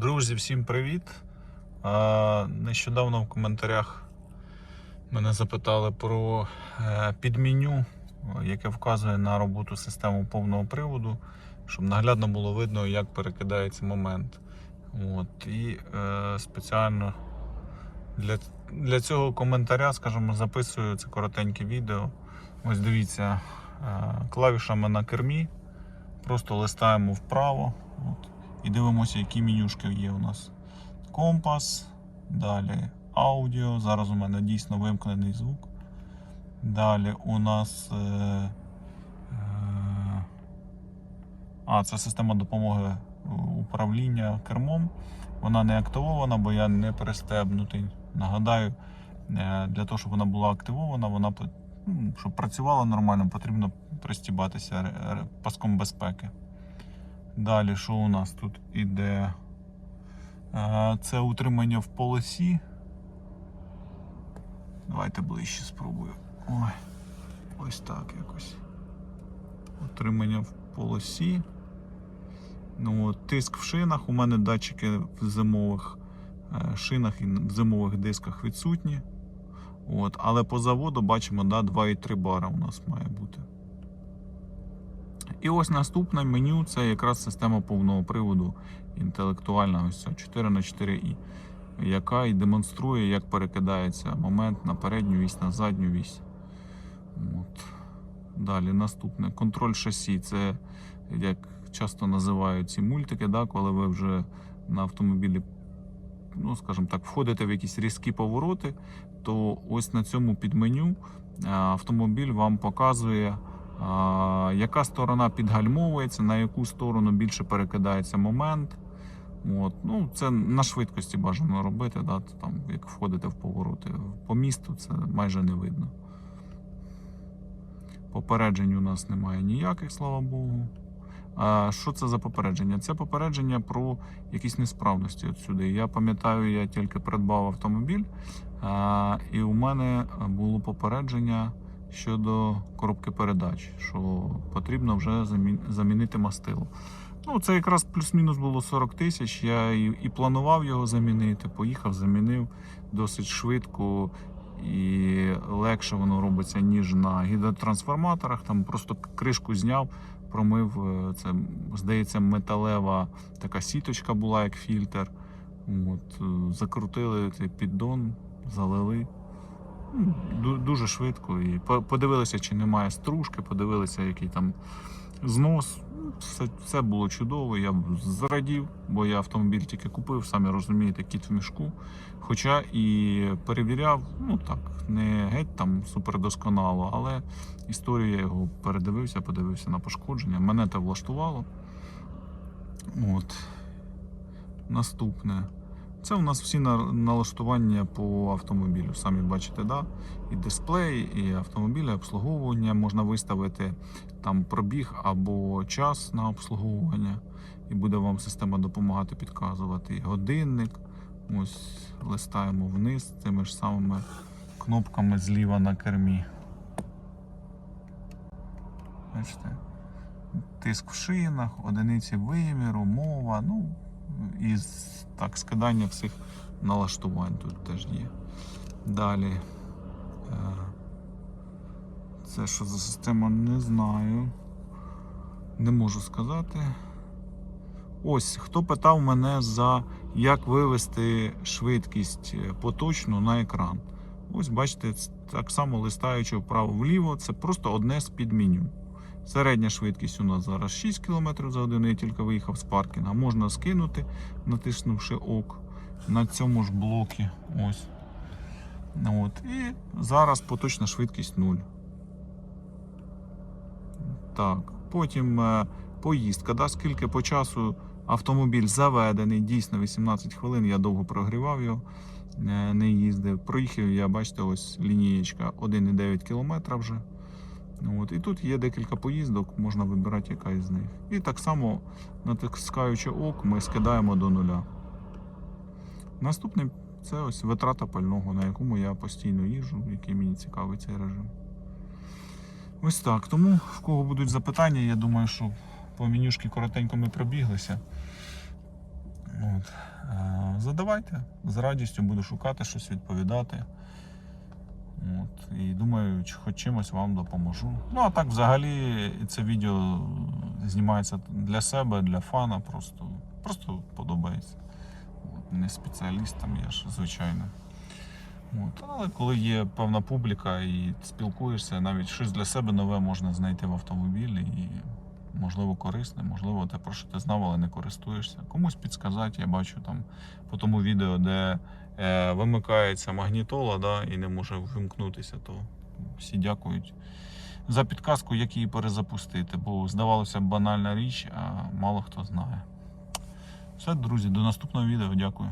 Друзі, всім привіт! Нещодавно в коментарях мене запитали про е, підменю, яке вказує на роботу системи повного приводу, щоб наглядно було видно, як перекидається момент. От. І е, спеціально для, для цього коментаря, скажімо, записую це коротеньке відео. Ось дивіться, е, клавішами на кермі. Просто листаємо вправо. От. І дивимося, які менюшки є у нас. Компас, далі аудіо. Зараз у мене дійсно вимкнений звук. Далі у нас. Е, е, а, це система допомоги управління кермом. Вона не активована, бо я не перестебнутий. Нагадаю, е, для того, щоб вона була активована, вона ну, щоб працювала нормально, потрібно пристібатися паском безпеки. Далі, що у нас тут іде? Е, Це утримання в полосі. Давайте ближче спробую. Ой, ось так якось. Утримання в полосі. Ну, тиск в шинах. У мене датчики в зимових е, шинах і в зимових дисках відсутні. От, але по заводу бачимо, да, 2,3 бара у нас має бути. І ось наступне меню це якраз система повного приводу інтелектуальна, ось ця 4 на 4 і яка і демонструє, як перекидається момент на передню вісь, на задню вісь. От. Далі наступне контроль шасі. Це як часто називають ці мультики, да, коли ви вже на автомобілі, ну скажімо так, входите в якісь різкі повороти, то ось на цьому підменю автомобіль вам показує. Яка сторона підгальмовується, на яку сторону більше перекидається момент. От. Ну, це на швидкості бажано робити, да, там, як входите в повороти. По місту це майже не видно. Попереджень у нас немає ніяких, слава Богу. А що це за попередження? Це попередження про якісь несправності от сюди. Я пам'ятаю, я тільки придбав автомобіль, а, і у мене було попередження щодо коробки передач, що потрібно вже замінити мастило. Ну, це якраз плюс-мінус було 40 тисяч. Я і, і планував його замінити. Поїхав, замінив досить швидко і легше воно робиться, ніж на гідротрансформаторах. Там просто кришку зняв, промив. е, Це, здається, металева така сіточка була, як фільтр. От, е, закрутили цей піддон, залили. Ду- Дуже швидко. І подивилися, чи немає стружки, подивилися, який там знос. Все, все було чудово. Я зрадів, бо я автомобіль тільки купив, самі розумієте, кіт в мішку. Хоча і перевіряв, ну так, не геть там супердосконало, але історію я його передивився, подивився на пошкодження. Мене це влаштувало. От. Наступне. Це у нас всі налаштування по автомобілю. Самі бачите, да? і дисплей, і автомобіль, і обслуговування. Можна виставити там пробіг або час на обслуговування, і буде вам система допомагати підказувати. І годинник. Ось листаємо вниз цими ж самими кнопками зліва на кермі. Бачите? Тиск в шинах, одиниці виміру, мова. Ну, і так, скидання всіх налаштувань тут теж є. Далі. е, Це що за система, не знаю. Не можу сказати. Ось, хто питав мене за як вивести швидкість е, поточну на екран. Ось бачите, так само листаючи вправо-вліво, це просто одне з підменю. Середня швидкість у нас зараз 6 км за годину, я тільки виїхав з паркінга. Можна скинути, натиснувши ок на цьому ж блокі. Ось. От. І зараз поточна швидкість 0. Так. Потім е, поїздка. Да? Скільки по часу автомобіль заведений, дійсно 18 хвилин, я довго прогрівав його, е, не їздив. Проїхав я, бачите, ось лінієчка 1,9 км вже. От. І тут є декілька поїздок, можна вибирати яка із них. І так само, натискаючи ок, ми скидаємо до нуля. Наступний це ось витрата пального, на якому я постійно їжджу, який мені цікавий цей режим. Ось так. Тому в кого будуть запитання, я думаю, що по менюшки коротенько ми пробіглися. От. Е, Задавайте, з радістю буду шукати щось відповідати. От. І думаю, хоч чимось вам допоможу. Ну а так взагалі це відео знімається для себе, для фана, просто, просто подобається. От. Не спеціаліст там я ж, звичайно. От. Але коли є певна публіка і спілкуєшся, навіть щось для себе нове можна знайти в автомобілі і можливо корисне, можливо, те, про що ти знав, але не користуєшся. Комусь підсказати, я бачу там по тому відео, де е, вимикається магнітола да, і не може вимкнутися, то всі дякують за підказку, як її перезапустити. Бо здавалося б банальна річ, а мало хто знає. Все, друзі, до наступного відео. Дякую.